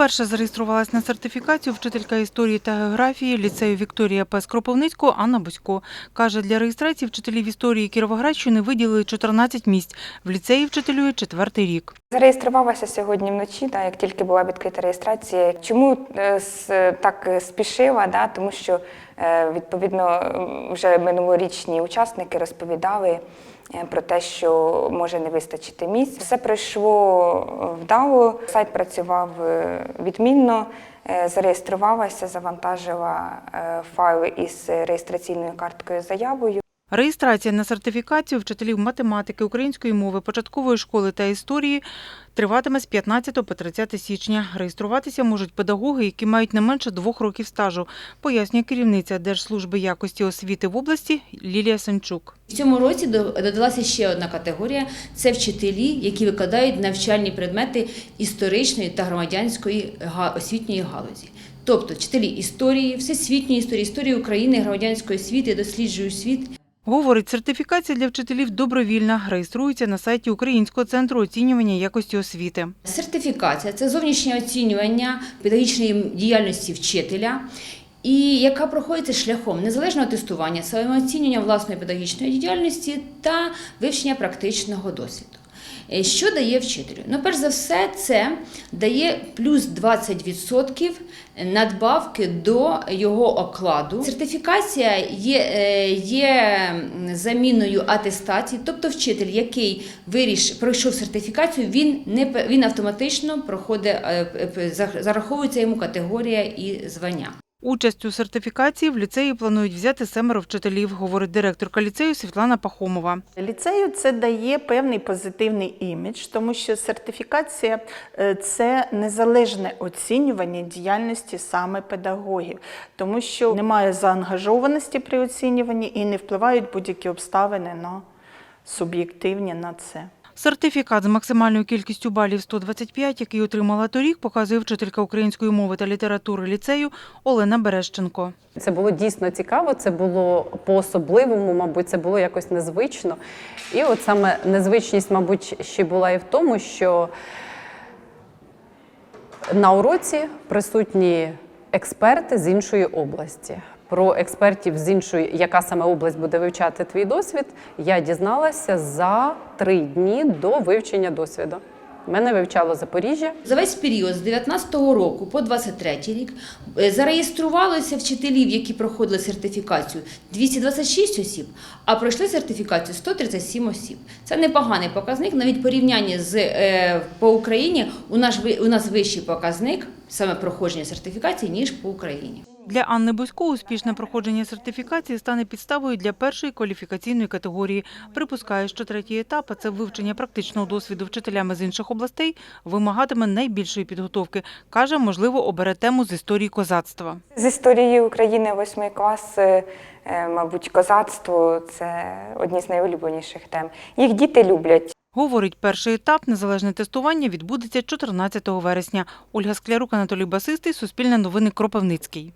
Перша зареєструвалась на сертифікацію вчителька історії та географії ліцею Вікторія П. з Кропивницького Анна Бусько. Каже, для реєстрації вчителів історії Кіровоградщини виділили 14 місць. В ліцеї вчителює четвертий рік. Зареєструвалася сьогодні вночі, да, як тільки була відкрита реєстрація. Чому е, так спішила? Да, тому що відповідно вже минулорічні учасники розповідали е, про те, що може не вистачити місць. Все пройшло е, вдало. Сайт працював е, відмінно. Е, Зареєструвалася, завантажила е, файли із реєстраційною карткою заявою. Реєстрація на сертифікацію вчителів математики, української мови, початкової школи та історії триватиме з 15 по 30 січня. Реєструватися можуть педагоги, які мають не менше двох років стажу, пояснює керівниця Держслужби якості освіти в області Лілія Сенчук. В цьому році до- додалася ще одна категорія це вчителі, які викладають навчальні предмети історичної та громадянської освітньої галузі. Тобто вчителі історії, всесвітньої історії, історії України, громадянської освіти, досліджують світ. Говорить, сертифікація для вчителів добровільна, реєструється на сайті Українського центру оцінювання якості освіти. Сертифікація це зовнішнє оцінювання педагогічної діяльності вчителя. І яка проходиться шляхом незалежного тестування, самооцінювання власної педагогічної діяльності та вивчення практичного досвіду. Е, Що дає вчителю? Ну, перш за все, це дає плюс 20% надбавки до його окладу. Сертифікація є, е, є заміною атестації, тобто вчитель, який виріш, пройшов сертифікацію, він не він автоматично проходить, е, за- зараховується йому категорія і звання. Участь у сертифікації в ліцеї планують взяти семеро вчителів, говорить директорка ліцею Світлана Пахомова. Ліцею це дає певний позитивний імідж, тому що сертифікація е, це незалежне оцінювання діяльності саме педагогів, тому що немає заангажованості при оцінюванні і не впливають будь-які обставини на суб'єктивні на це. Сертифікат з максимальною кількістю балів 125, який отримала торік, показує вчителька української мови та літератури ліцею Олена Берещенко. Це було дійсно цікаво, це було по-особливому, мабуть, це було якось незвично. І от саме незвичність, мабуть, ще була і в тому, що на уроці присутні експерти з іншої області. Про експертів з іншої, яка саме область буде вивчати твій досвід, я дізналася за три дні до вивчення досвіду. Мене вивчало Запоріжжя. За весь період з 19 року по 23 рік е, зареєструвалося вчителів, які проходили сертифікацію 226 осіб, а пройшли сертифікацію 137 осіб. Це непоганий показник. Навіть порівняння з е, по Україні у нас у нас вищий показник саме проходження сертифікації ніж по Україні. Для Анни Бусько успішне проходження сертифікації стане підставою для першої кваліфікаційної категорії. Припускає, що третій етап, а це вивчення практичного досвіду вчителями з інших областей, вимагатиме найбільшої підготовки. Каже, можливо, обере тему з історії козацтва. З історії України восьмий клас, е, е, мабуть, козацтво це одні з найулюбленіших тем. Їх діти люблять. Говорить, перший етап незалежне тестування відбудеться 14 вересня. Ольга Склярук, Анатолій Басистий, Суспільне новини Кропивницький.